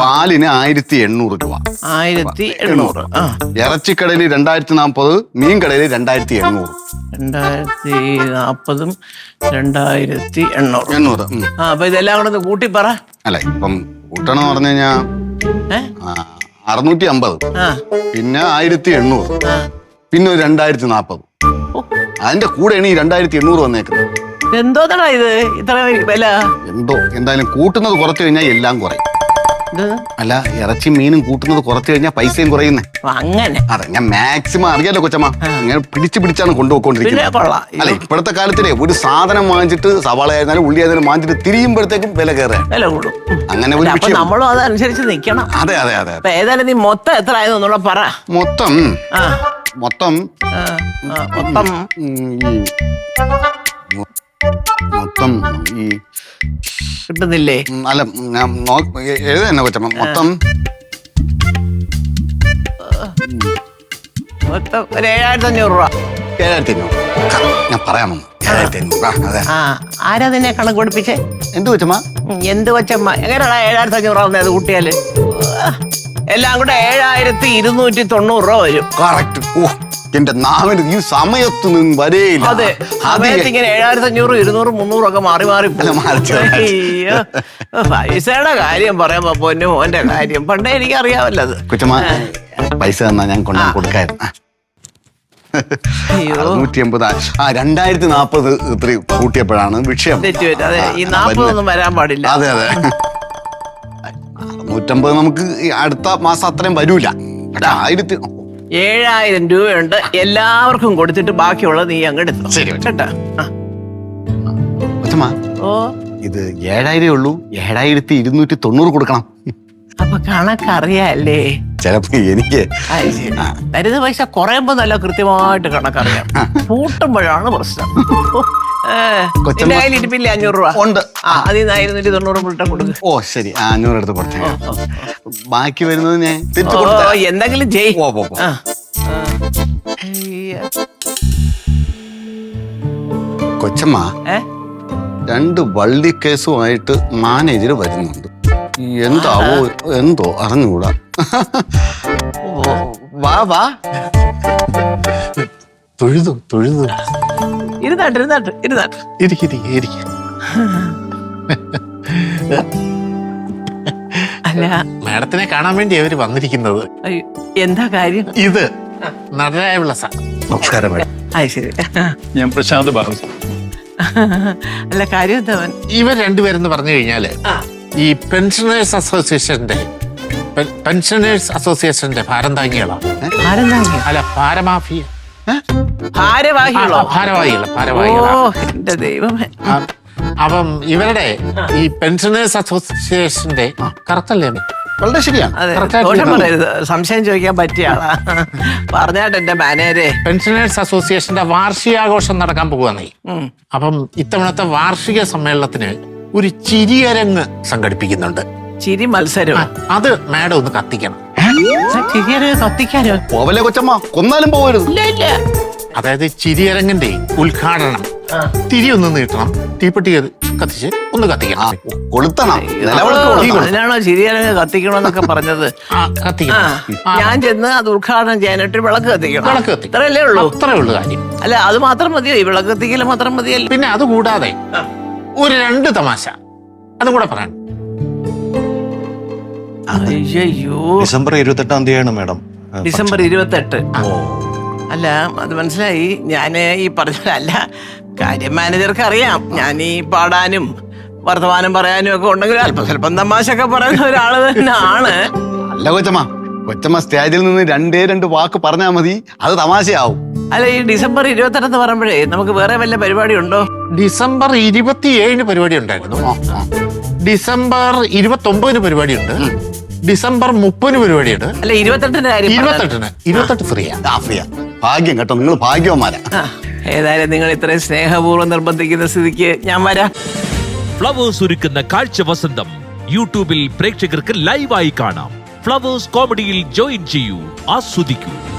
പാലിന് ആയിരത്തി എണ്ണൂറ് രൂപ. ആയിരത്തി എണ്ണൂറ്. ഇറച്ചിക്കടയിൽ രണ്ടായിരത്തി നാൽപ്പത് മീൻ കടയിൽ രണ്ടായിരത്തി എണ്ണൂറ് രണ്ടായിരത്തി നാപ്പതും രണ്ടായിരത്തി എണ്ണൂറ്. എണ്ണൂറ് ഉം. ആ അപ്പൊ ഇതെല്ലാം കൂടെ ഒന്ന് കൂട്ടി പറ. അല്ല ഇപ്പം കൂട്ടണം പറഞ്ഞു കഴിഞ്ഞാ ഏ? ആ, അറുന്നൂറ്റി അമ്പത് ആ. പിന്നെ ആയിരത്തി എണ്ണൂറ് ആ. പിന്നെ ഒരു രണ്ടായിരത്തി നാൽപ്പത് ഓ, അതിന്റെ കൂടെയാണ് ഈ രണ്ടായിരത്തി എണ്ണൂറ് വന്നേക്കുന്നത്. എന്തോന്നടാ ഇത്? ഇത്ര വില. എന്തോ എന്തായാലും കൂട്ടുന്നത് കുറച്ച് കഴിഞ്ഞാൽ എല്ലാം കുറയും. അല്ല ഇറച്ചി മീനും കൂട്ടുന്നത് കുറച്ച് കഴിഞ്ഞാൽ പൈസയും കുറയുന്നേ. അങ്ങനെ? അതെ ഞാൻ മാക്സിമം അറിയാലോ കൊച്ചമ്മ. അങ്ങനെ പിടിച്ച് പിടിച്ചാണ് കൊണ്ടുപോയിക്കൊണ്ടിരിക്കുന്നത്. അല്ല ഇപ്പോഴത്തെ കാലത്തിലെ ഒരു സാധനം വാങ്ങിച്ചിട്ട് സവാള ആയിരുന്നാലും ഉള്ളി ആയിരുന്നാലും വാങ്ങിച്ചിട്ട് തിരിയുമ്പോഴത്തേക്കും വില കയറുക. വില കൂടും. അങ്ങനെ ഒരു നമ്മളും അതനുസരിച്ച് നിൽക്കണം അതെ അതെ അതെ ഏതായാലും നീ മൊത്തം എത്ര ആയതെന്നുള്ള പറ. മൊത്തം? മൊത്തം? മൊത്തം. മൊത്തം. കിട്ടുന്നില്ലേ? ഉം, അല്ല ഉം, ഞാൻ നോ- എ- എഴുതാ തന്നെ കൊച്ചമ്മ. മൊത്തം. മൊത്തം ഒരു ഏഴായിരത്തി അഞ്ഞൂറ് രൂപ. ഏഴായിരത്തി അഞ്ഞൂറ് ഞാൻ പറയാമെന്ന് ഏഴായിരത്തി അഞ്ഞൂറ് ആ, അതെ. ആ ആരാ നിന്നെ കണക്ക് പഠിപ്പിച്ചേ? എന്ത് കൊച്ചമ്മ? ഉം, എന്ത് വെച്ചമ്മ എങ്ങനെയാ ഏഴായിരത്തി അഞ്ഞൂറാവുന്നത് അത് കൂട്ടിയാൽ? ആ, എല്ലാം കൂടെ ഏഴായിരത്തി ഇരുന്നൂറ്റി തൊണ്ണൂറ് രൂപ വരും. കറക്റ്റ് ഓ എന്റെ നാവിന് ഈ സമയത്ത് നിന്ന് വരേയില്ല. അതെ. സമയത്ത് ഇങ്ങനെ ഏഴായിരത്തി അഞ്ഞൂറ് ഇരുന്നൂറ് മുന്നൂറും ഒക്കെ മാറി മാറി പോകും. അല്ല, മാറി മാറി. അയ്യോ. പൈസയുടെ കാര്യം പറയാൻ പൊന്നു മോന്റെ കാര്യം. പണ്ടേ എനിക്ക് അറിയാമല്ലോ അത്. കൊച്ചമ്മ പൈസ തന്നാ ഞാൻ കൊണ്ടു കൊടുക്കായിരുന്നു. ആ. അയ്യോ. അറുന്നൂറ്റി എൺപത് ആ രണ്ടായിരത്തി നാപ്പത് ഇത്രയും കൂട്ടിയപ്പോഴാണ് വിഷയം. അതെ ഈ വരാൻ പാടില്ല. അതെ അതെ. അറുന്നൂറ്റമ്പത് നമുക്ക് ഈ അടുത്ത മാസം അത്രയും വരൂല. ആയിരത്തി ഏഴായിരം രൂപയുണ്ട്. എല്ലാവർക്കും കൊടുത്തിട്ട് ബാക്കിയുള്ളത് നീ അങ്ങ് എടുത്തു. ശരി. കേട്ടാ? ആ. കൊച്ചമ്മ ഓ. ഇത് ഏഴായിരേ ഉള്ളൂ. ഏഴായിരത്തി ഇരുന്നൂറ്റി തൊണ്ണൂറ് കൊടുക്കണം. അപ്പൊ കണക്കറിയാല്ലേ? ചിലപ്പോ എനിക്ക് അത് ശരി. തരുന്ന പൈസ കുറയുമ്പോ നല്ല കൃത്യമായിട്ട് കണക്കറിയാം. കൂട്ടുമ്പോഴാണ് പ്രശ്നം. കൊച്ചമ്മ- നിന്റെ അഞ്ഞൂറ് രൂപ? ഉണ്ട്. ആ അതിൽ നിന്ന് ആയിരുന്നൂറ്റി തൊണ്ണൂറ് മുട്ട കൊടുക്കും. ഓ ശരി. അഞ്ഞൂറ് എടുത്ത് കൊടുത്തേക്കാം ബാക്കി വരുന്നത് ഞാൻ തിരിച്ചു ഓ എന്തെങ്കിലും ചെയ്. ഓ പോ. കൊച്ചമ്മ? രണ്ട് വള്ളി കേസുമായിട്ട് മാനേജർ വരുന്നുണ്ട്. എന്താവോ എന്തോ അറിഞ്ഞുകൂടാ. വാ വാ. തൊഴുതു തൊഴുതു. ഇരുന്നാട്ട് ഇരുന്നാട്ട് ഇരുന്നാട്ട് ഇരിക്കിരിക്ക അല്ല. മാഡത്തിനെ കാണാൻ വേണ്ടി അവർ വന്നിരിക്കുന്നത്. എന്താ കാര്യം? ഇത് നടരായ വിളസ നമസ്കാരം മേഡം. അത് ശരി. ഞാൻ പ്രശാന്ത് ബാബു അല്ല കാര്യം എന്താ ഇവർ രണ്ടുപേരെന്ന് പറഞ്ഞു കഴിഞ്ഞാൽ ഈ പെൻഷനേഴ്സ് അസോസിയേഷന്റെ പെൻഷനേഴ്സ് അസോസിയേഷന്റെ ഭാരം ആരെന്താ അല്ല ഭാരമാഫിയ. ഭാരവാഹികളോ? ഭാരവാഹികള ഓ എന്റെ ദൈവമേ. അപ്പം ഇവരുടെ ഈ പെൻഷനേഴ്സ് അസോസിയേഷന്റെ കറക്റ്റല്ലേ വളരെ ശരിയാണ്. സംശയം ചോദിക്കാൻ പറ്റിയ ആളാ. പറഞ്ഞാട്ട് എന്റെ മാനേരെ പെൻഷനേഴ്സ് അസോസിയേഷന്റെ വാർഷികാഘോഷം നടക്കാൻ പോകുന്നേ അപ്പം ഇത്തവണത്തെ വാർഷിക സമ്മേളനത്തിന് ഒരു ചിരിയരങ്ങ് സംഘടിപ്പിക്കുന്നുണ്ട്. ചിരി മത്സരം? അത് മാഡം ഒന്ന് കത്തിക്കണം. കത്തിക്കാനോ പോവല്ലേ കൊച്ചമ്മ? കൊന്നാലും പോവരുത്. ഇല്ല ഇല്ല. അതായത് ചിരിയരങ്ങന്റെ ഉദ്ഘാടനം. തിരി ഒന്ന് നീട്ടണം. തീപ്പെട്ടി കത്തി- കത്തിച്ച് ഒന്ന് കത്തിക്കണം. കൊളുത്തണം. അതിനാണോ ചിരിയരങ്ങ് കത്തിക്കണമെന്നൊക്കെ പറഞ്ഞത്? ആ ആ കത്തിക്കണം ഞാൻ ചെന്ന് അത് ഉദ്ഘാടനം ചെയ്യാനായിട്ട് വിളക്ക് കത്തിക്കണം. വിളക്ക് കത്തിക്കണം. ഇത്രയല്ലേ ഉള്ളൂ? അത്രേ ഉള്ളു കാര്യം. അല്ല അത് മാത്രം മതിയോ? ഈ വിളക്ക് കത്തിക്കൽ മാത്രം മതിയല്ലോ. പിന്നെ അത് കൂടാതെ ഒരു രണ്ട് തമാശ. അതും കൂടെ പറയണം. അയ്യോ ഡിസംബർ ഇരുപത്തെട്ടാം തീയതിയാണ് മാഡം ഡിസംബർ ഇരുപത്തെട്ട്. അല്ല അത് മനസ്സിലായി. ഞാൻ ഈ പറഞ്ഞല്ല കാര്യം മാനേജർക്ക് അറിയാം. ഞാൻ ഈ പാടാനും വർത്തമാനം പറയാനും ഒക്കെ ഉണ്ടെങ്കിൽ അല്പം സ്വല്പം തമാശ ഒക്കെ പറയുന്ന ഒരാൾ തന്നെയാണ്. അല്ല കൊച്ചമ്മ. കൊച്ചമ്മ സ്റ്റേജിൽ നിന്ന് രണ്ടേ രണ്ട് വാക്ക് പറഞ്ഞാൽ മതി. അത് തമാശയാവും. അല്ല ഈ ഡിസംബർ ഇരുപത്തെട്ടെന്ന് പറയുമ്പോഴേ നമുക്ക് വേറെ വല്ല പരിപാടി ഉണ്ടോ? ഡിസംബർ ഇരുപത്തിയേഴിന് പരിപാടി ഉണ്ടായിരുന്നു. ഡിസംബർ ഇരുപത്തി ഒമ്പതിന് പരിപാടിയുണ്ട് ഡിസംബർ മുപ്പതിന് പരിപാടിയുണ്ട്. അല്ല ഇരുപത്തെട്ടിന്റെ കാര്യം ഇരുപത്തെട്ടിന്. ഇരുപത്തെട്ട് ഫ്രീയാ ആ, ഫ്രീയാ. ഭാഗ്യം കേട്ടോ നിങ്ങൾ ഭാഗ്യവന്മാരാ. ആ, ഏതായാലും നിങ്ങൾ ഇത്രയും സ്നേഹപൂർവം നിർബന്ധിക്കുന്ന സ്ഥിതിക്ക് ഞാൻ വരാം. ഫ്ലവേഴ്സ് ഒരുക്കുന്ന കാഴ്ച വസന്തം. യൂട്യൂബിൽ പ്രേക്ഷകർക്ക് ലൈവായി കാണാം. ഫ്ലവേഴ്സ് കോമഡിയിൽ ജോയിൻ ചെയ്യൂ. ആസ്വദിക്കൂ.